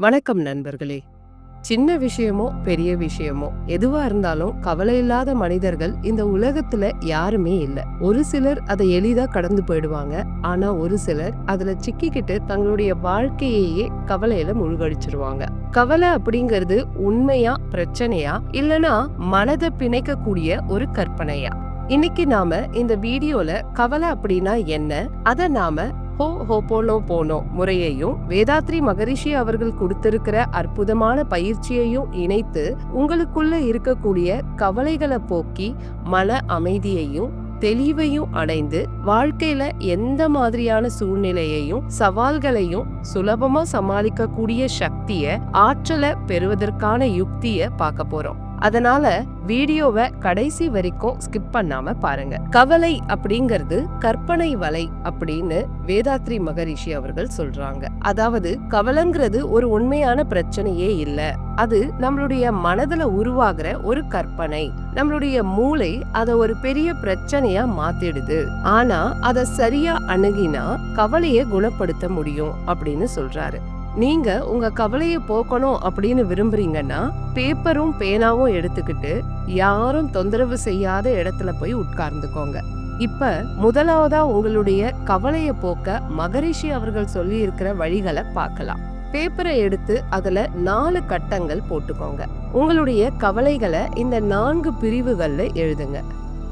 வணக்கம் நண்பர்களே. சின்ன விஷயமோ பெரிய விஷயமோ எதுவா இருந்தாலும் கவலை இல்லாத மனிதர்கள் இந்த உலகத்துல யாருமே இல்ல. ஒரு சிலர் அதை எளிதா கடந்து போயிடுவாங்க. ஆனா ஒரு சிலர் அதுல சிக்கிக்கிட்டு தங்களுடைய வாழ்க்கையையே கவலையில முழுகடிச்சிருவாங்க. கவலை அப்படிங்கிறது உண்மையா பிரச்சனையா இல்லனா மனதை பிணைக்கக்கூடிய ஒரு கற்பனையா? இன்னைக்கு நாம இந்த வீடியோல கவலை அப்படின்னா என்ன? அதை நாம ஹோ ஹோபோனோ போனோ முறையையும் வேதாத்ரி மகரிஷி அவர்கள் கொடுத்திருக்கிற அற்புதமான பயிற்சியையும் இணைத்து உங்களுக்குள்ள இருக்கக்கூடிய கவலைகளை போக்கி மன அமைதியையும் தெளிவையும் அடைந்து வாழ்க்கையில எந்த மாதிரியான சூழ்நிலையையும் சவால்களையும் சுலபமா சமாளிக்கக்கூடிய சக்திய ஆற்றலை பெறுவதற்கான யுக்திய பார்க்க போறோம். அதனால வீடியோவை கடைசி வரைக்கும் ஸ்கிப் பண்ணாம பாருங்க. கவலை அப்படிங்கிறது கற்பனை வலை அப்படின்னு வேதாத்ரி மகரிஷி அவர்கள் சொல்றாங்க. அதாவது கவலைங்கிறது ஒரு உண்மையான பிரச்சனையே இல்ல. அது நம்மளுடைய மனதுல உருவாகிற ஒரு கற்பனை. நம்மளுடைய மூளை அத ஒரு பெரிய பிரச்சனையா மாத்திடுது. ஆனா அத சரியா அணுகினா கவலையை குணப்படுத்த முடியும் அப்படின்னு சொல்றாரு. நீங்க உங்க கவலையை போக்கணும் அப்படின்னு விரும்புறீங்கன்னா பேப்பரும் பேனாவும் எடுத்துக்கிட்டு யாரும் தொந்தரவு செய்யாத இடத்துல போய் உட்கார்ந்துக்கோங்க. இப்ப முதலாவதா உங்களுடைய கவலையை போக்க மகரிஷி அவர்கள் சொல்லி இருக்கிற வழிகளை பார்க்கலாம். பேப்பரை எடுத்து அதுல நாலு கட்டங்கள் போட்டுக்கோங்க. உங்களுடைய கவலைகளை இந்த நான்கு பிரிவுகள்ல எழுதுங்க.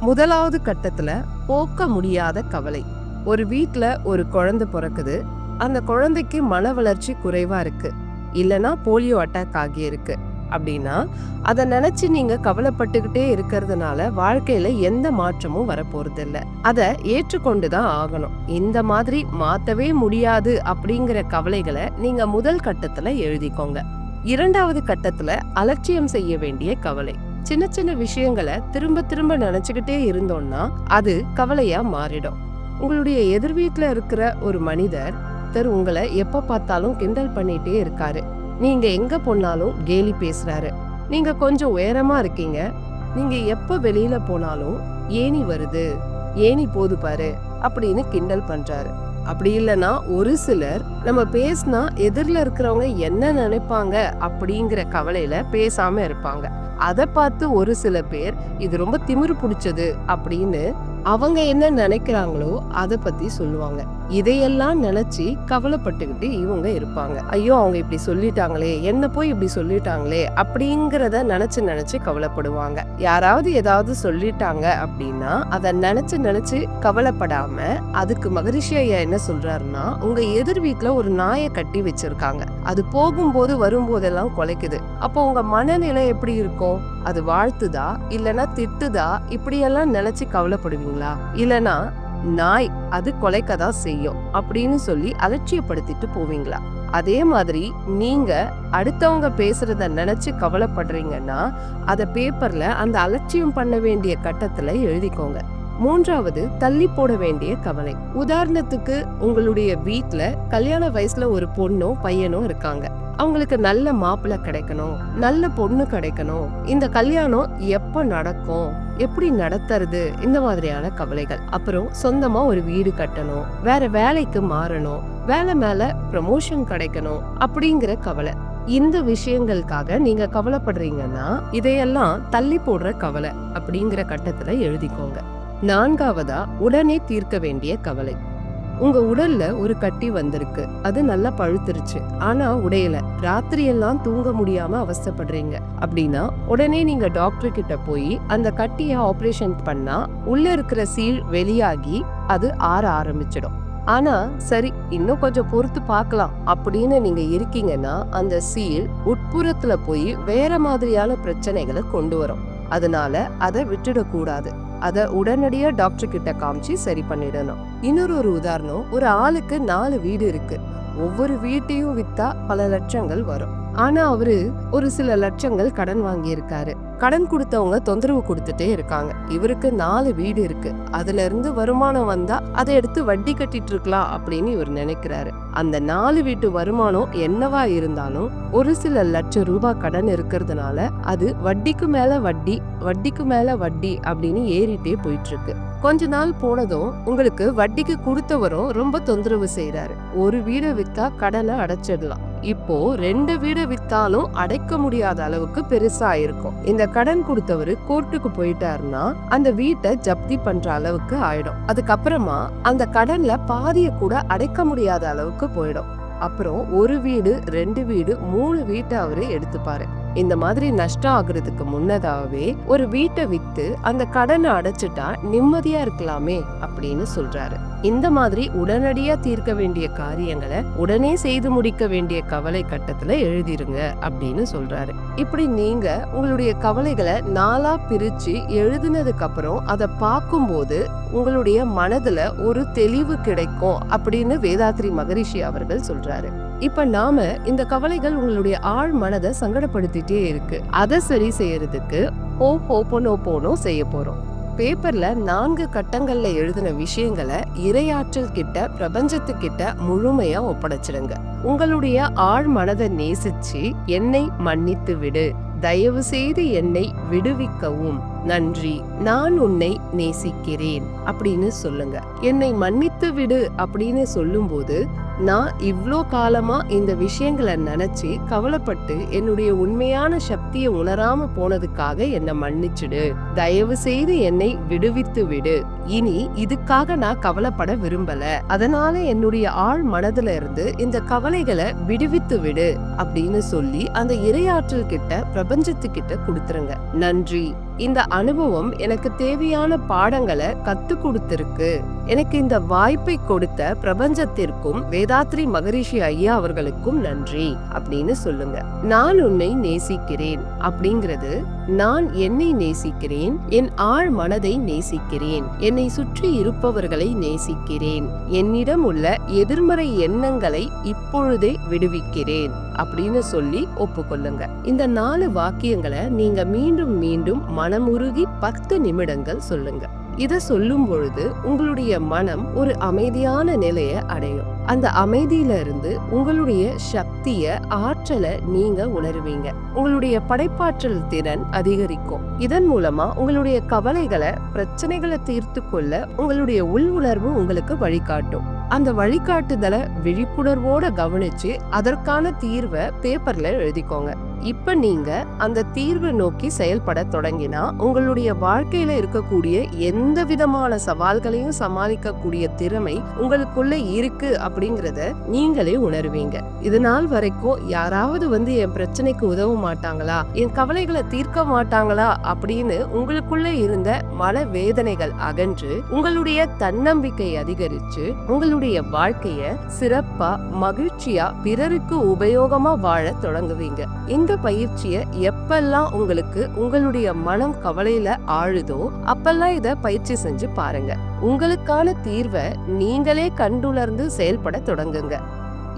முதலாவது கட்டத்துல போக்க முடியாத கவலை. ஒரு வீட்ல ஒரு குழந்தை பிறக்குது. அந்த குழந்தைக்கு மன வளர்ச்சி குறைவா இருக்கு. இல்லனா போலியோ அட்டாக் ஆகியிருக்கு அப்படின்னா அதை நினைச்சு நீங்க கவலைப்பட்டுக்கிட்டே இருக்கிறதுனால வாழ்க்கையில எந்த மாற்றமும் வரப்போறது இல்லை அதை ஏற்றுக்கொண்டு தான் ஆகணும். இந்த மாதிரி மாத்தவே முடியாது அப்படிங்கிற கவலைகளை நீங்க முதல் கட்டத்துல எழுதிக்கோங்க. இரண்டாவது கட்டத்துல அலட்சியம் செய்ய வேண்டிய கவலை. சின்ன சின்ன விஷயங்களை திரும்ப திரும்ப நினைச்சுக்கிட்டே இருந்தோம்னா அது கவலையா மாறிடும். உங்களுடைய எதிர்வீட்டில் இருக்கிற ஒரு மனிதர் ஒருத்தர் உங்களை எப்ப பார்த்தாலும் கிண்டல் பண்ணிட்டே இருக்காரு. நீங்க எங்க போனாலும் கேலி பேசுறாரு. நீங்க கொஞ்சம் உயரமா இருக்கீங்க. நீங்க எப்ப வெளியில போனாலும் ஏணி வருது. ஏணி போது பாரு அப்படின்னு கிண்டல் பண்றாரு. அப்படி இல்லைன்னா ஒரு சிலர் நம்ம பேசினா எதிரில் இருக்கிறவங்க என்ன நினைப்பாங்க அப்படிங்கிற கவலையில பேசாம இருப்பாங்க. அதை பார்த்து ஒரு சில பேர் இது ரொம்ப திமிரு பிடிச்சது அப்படின்னு அவங்க என்ன நினைக்கிறாங்களோ அதை பத்தி சொல்லுவாங்க. இதையெல்லாம் நினைச்சு கவலைப்பட்டுக்கிட்டு இவங்க இருப்பாங்க. ஐயோ அவங்க இப்படி சொல்லிட்டாங்களே என்ன போய் இப்படி சொல்லிட்டாங்களே அப்படிங்கிறத நினைச்சு நினைச்சு கவலைப்படுவாங்க. யாராவது ஏதாவது சொல்லிட்டாங்க அப்படின்னா அதை நினைச்சு நினைச்சு கவலைப்படாம அதுக்கு மகரிஷி ஐயா என்ன சொல்றாருன்னா உங்க எதிர் வீட்டுல ஒரு நாயை கட்டி வச்சிருக்காங்க. அது போகும்போது வரும்போதெல்லாம் குலைக்குது. அப்போ உங்க மனநிலை எப்படி இருக்கும்? அது வாழ்த்துதா? இல்லனா திட்டுதா? இப்படியெல்லாம் நினைச்சு கவலைப்படுவீங்களா? இல்லனா நாய் அது கொலைக்க தான் செய்யும் அப்படின்னு சொல்லி அலட்சியப்படுத்திட்டு போவீங்களா? அதே மாதிரி நீங்க அடுத்தவங்க பேசுறத நினைச்சு கவலைப்படுறீங்கன்னா அத பேப்பர்ல அந்த அலட்சியம் பண்ண வேண்டிய கட்டத்துல எழுதிக்கோங்க. மூன்றாவது தள்ளி போட வேண்டிய கவலை. உதாரணத்துக்கு உங்களுடைய வீட்ல கல்யாண வயசுல ஒரு பொண்ணோ பையனோ இருக்காங்க. அவங்களுக்கு நல்ல மாப்பிள்ள கிடைக்கணும் நல்ல பொண்ணு கிடைக்கணும். இந்த கல்யாணம் எப்ப நடக்கும்? எப்படி நடத்துறது? இந்த மாதிரியான கவலைகள். அப்புறம் சொந்தமா ஒரு வீடு கட்டணும். வேற வேலைக்கு மாறணும். வேலை மேல ப்ரமோஷன் கிடைக்கணும் அப்படிங்கிற கவலை. இந்த விஷயங்களுக்காக நீங்க கவலைப்படுறீங்கன்னா இதையெல்லாம் தள்ளி போடுற கவலை அப்படிங்கிற கட்டத்துல எழுதிக்கோங்க. நான்காவதா உடனே தீர்க்க வேண்டிய கவலை. உங்க உடல்ல ஒரு கட்டி வந்திருக்கு. அது நல்லா பழுத்துருச்சு. ஆனா உடையல. ராத்திரி எல்லாம் தூங்க முடியாம அவசப்படுறீங்க அப்படின்னா உடனே நீங்க டாக்டர் கிட்ட போய் அந்த கட்டிய ஆபரேஷன் பண்ணா உள்ள இருக்கிற சீல் வெளியாகி அது ஆற ஆரம்பிச்சிடும். ஆனா சரி இன்னும் கொஞ்சம் பொறுத்து பார்க்கலாம். அப்படின்னு நீங்க இருக்கீங்கன்னா அந்த சீல் உட்புறத்துல போய் வேற மாதிரியான பிரச்சனைகளை கொண்டு வரும். அதனால அதை விட்டுடக்கூடாது. அதை உடனடியாக டாக்டர் கிட்ட காமிச்சு சரி பண்ணிடணும். இன்னொரு ஒரு உதாரணம் ஒரு ஆளுக்கு நாலு வீடு இருக்கு. ஒவ்வொரு வீட்டையும் வித்தா பல லட்சங்கள் வரும். ஆனா அவரு ஒரு சில லட்சங்கள் கடன் வாங்கியிருக்காரு. கடன் கொடுத்தவங்க தொந்தரவு கொடுத்துட்டே இருக்காங்க. இவருக்கு நாலு வீடு இருக்கு. அதுல இருந்து வருமானம் வந்தா அதை எடுத்து வட்டி கட்டிட்டு இருக்கலாம் அப்படின்னு இவர் நினைக்கிறாரு. அந்த நாலு வீட்டு வருமானம் என்னவா இருந்தாலும் ஒரு சில லட்சம் ரூபாய் கடன் இருக்கிறதுனால அது வட்டிக்கு மேல வட்டி வட்டிக்கு மேல வட்டி அப்படின்னு ஏறிட்டே போயிட்டு இருக்கு கொஞ்ச நாள் போனதும் உங்களுக்கு வட்டிக்கு கொடுத்தவரும் ரொம்ப தொந்தரவு செய்யறாரு ஒரு வீடை வித்தா கடனை அடைச்சிடலாம். இப்போ ரெண்டு வீடு வித்தாலும் அடைக்க முடியாத அளவுக்கு பெருசா இருக்கும். இந்த கடன் கொடுத்தவரு கோர்ட்டுக்கு போயிட்டாருன்னா அந்த வீட்டை ஜப்தி பண்ற அளவுக்கு ஆயிடும். அதுக்கப்புறமா அந்த கடன்ல பாதிய கூட அடைக்க முடியாத அளவுக்கு போயிடும். அப்புறம் ஒரு வீடு ரெண்டு வீடு மூணு வீட்டை அவரு எடுத்துப்பாரு. இந்த மாதிரி நஷ்டம் ஆகுறதுக்கு முன்னதாகவே ஒரு வீட்டை வித்து அந்த கடனை அடைச்சிட்டா நிம்மதியா இருக்கலாமே அப்படின்னு சொல்றாரு. இந்த மாதிரி உடனடியா தீர்க்க வேண்டிய காரியங்களை உடனே செய்து முடிக்க வேண்டிய கவலை கட்டத்துல எழுதிருங்க அப்படின்னு சொல்றாரு. இப்படி நீங்க உங்களுடைய கவலைகளை நாளா பிரிச்சு எழுதினதுக்கு அப்புறம் அதை பார்க்கும்போது உங்களுடைய மனதுல ஒரு தெளிவு கிடைக்கும் அப்படின்னு வேதாத்ரி மகரிஷி அவர்கள் சொல்றாரு. இப்ப நாம இந்த கவலைகள் உங்களுடைய ஆழ் மனதை சங்கடப்படுத்திட்டே இருக்கு. அதை சரி செய்யறதுக்கு ஓ ஹோப்போனோ போனோ செய்ய போறோம். பேப்பர்ல நான்கு கட்டங்கள்ல எழுதின விஷயங்களை இரையாற்றல் கிட்ட பிரபஞ்சத்துக்கிட்ட முழுமையா ஒப்படைச்சிடுங்க. உங்களுடைய ஆழ் மனதை நேசிச்சு என்னை மன்னித்து விடு. தயவு செய்து என்னை விடுவிக்கவும். நன்றி. நான் உன்னை நேசிக்கிறேன். அப்படின்னு சொல்லுங்க. என்னை மன்னித்து விடு அப்படின்னு சொல்லும்போது நான் இவ்வளோ காலமா இந்த விஷயங்களை நினைச்சு கவலைப்பட்டு என்னுடைய உண்மையான சக்தியை உணராம போனதுக்காக என்னை மன்னிச்சிடு. தயவு செய்து என்னை விடுவித்து விடு. இனி இதுக்காக நான் கவலைப்பட விரும்பல. அதனால என்னுடைய ஆழ் மனதுல இருந்து இந்த கவலைகளை விடுவித்து விடு அப்படின்னு சொல்லி அந்த இரையாற்றல் கிட்ட பிரபஞ்சத்துக்கிட்ட கொடுத்துருங்க. நன்றி. இந்த அனுபவம் எனக்கு தேவையான பாடங்களை கத்து கொடுத்துருக்கு. எனக்கு இந்த வாய்ப்பை கொடுத்த பிரபஞ்சத்திற்கும் வேதாத்ரி மகரிஷி ஐயா அவர்களுக்கும் நன்றி அப்படின்னு சொல்லுங்க. நான் உன்னை நேசிக்கிறேன் அப்படிங்கிறது நான் என்னை நேசிக்கிறேன் என் ஆழ் மனதை நேசிக்கிறேன் என்னை சுற்றி இருப்பவர்களை நேசிக்கிறேன் என்னிடம் உள்ள எதிர்மறை எண்ணங்களை இப்பொழுதே விடுவிக்கிறேன் அப்படின்னு சொல்லி ஒப்புக்கொள்ளுங்க. இந்த நாலு வாக்கியங்களை நீங்க மீண்டும் மீண்டும் மனமுருகி பத்து நிமிடங்கள் சொல்லுங்க. இதை சொல்லும் பொழுது உங்களுடைய மனம் ஒரு அமைதியான நிலையை அடையும். அந்த அமைதியில இருந்து உங்களுடைய சக்திய ஆற்றலை நீங்க உணருவீங்க. உங்களுடைய படைப்பாற்றல் திறன் அதிகரிக்கும். இதன் மூலமா உங்களுடைய கவலைகளை பிரச்சனைகளை தீர்த்து கொள்ள உங்களுடைய உள் உணர்வு உங்களுக்கு வழிகாட்டும். அந்த வழிகாட்டுதலை விழிப்புணர்வோட கவனிச்சு அதற்கான தீர்வை பேப்பர்ல எழுதிக்கோங்க. இப்ப நீங்க அந்த தீர்வை நோக்கி செயல்பட தொடங்கினா உங்களுடைய வாழ்க்கையில இருக்கக்கூடிய எந்த விதமான சவால்களையும் சமாளிக்கக்கூடிய திறமை உங்களுக்குள்ள இருக்கு அப்படிங்கறத நீங்களே உணர்வீங்க. இது நாள் வரைக்கும் யாராவது வந்து என் பிரச்சனைக்கு உதவ மாட்டாங்களா? என் கவலைகளை தீர்க்க மாட்டாங்களா? அப்படின்னு உங்களுக்குள்ள இருந்த மன வேதனைகள் அகன்று உங்களுடைய தன்னம்பிக்கை அதிகரிச்சு உங்களுடைய வாழ்க்கைய சிறப்பா மகிழ்ச்சியா பிறருக்கு உபயோகமா வாழ தொடங்குவீங்க. இந்த பயிற்சியை எப்பெல்லாம் உங்களுக்கு உங்களுடைய மனம் கவலையில ஆழுதோ அப்பெல்லாம் இத பயிற்சி செஞ்சு பாருங்க. உங்களுக்கான தீர்வை நீங்களே கண்டுணர்ந்து செயல்பட தொடங்குங்க.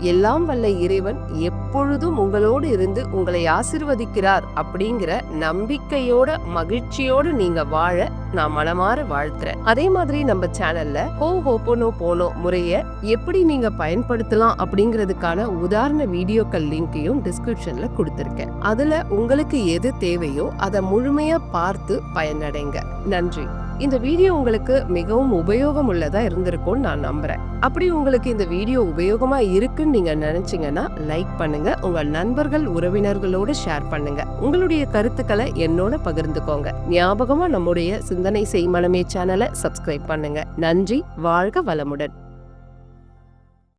எல்லாம் வல்ல இறைவன் எப்பொழுதும் உங்களோடு இருந்து உங்களை ஆசிர்வதிக்கிறார் அப்படிங்கிற நம்பிக்கையோட மகிழ்ச்சியோடு நீங்க வாழ நான் மனமாற வாழ்த்துறேன். அதே மாதிரி நம்ம சேனல்ல ஹோ ஹோப்போனோ போனோ முறைய எப்படி நீங்க பயன்படுத்தலாம் அப்படிங்கிறதுக்கான உதாரண வீடியோக்கள் லிங்கையும் டிஸ்கிரிப்ஷன்ல கொடுத்துருக்கேன். அதுல உங்களுக்கு எது தேவையோ அதை முழுமையா பார்த்து பயனடைங்க. நன்றி. இந்த வீடியோ உங்களுக்கு மிகவும் உபயோகம் உள்ளதா இருந்திருக்கும்னு நான் நம்புறேன். அப்படி உங்களுக்கு இந்த வீடியோ உபயோகமா இருக்குன்னு நீங்க நினைச்சீங்கன்னா லைக் பண்ணுங்க. உங்க நண்பர்கள் உறவினர்களோடு ஷேர் பண்ணுங்க. உங்களுடைய கருத்துக்களை என்னோட பகிர்ந்துக்கோங்க. ஞாபகமா நம்முடைய சிந்தனை செய்மனமே சேனலை சப்ஸ்கிரைப் பண்ணுங்க. நன்றி வாழ்க வளமுடன்.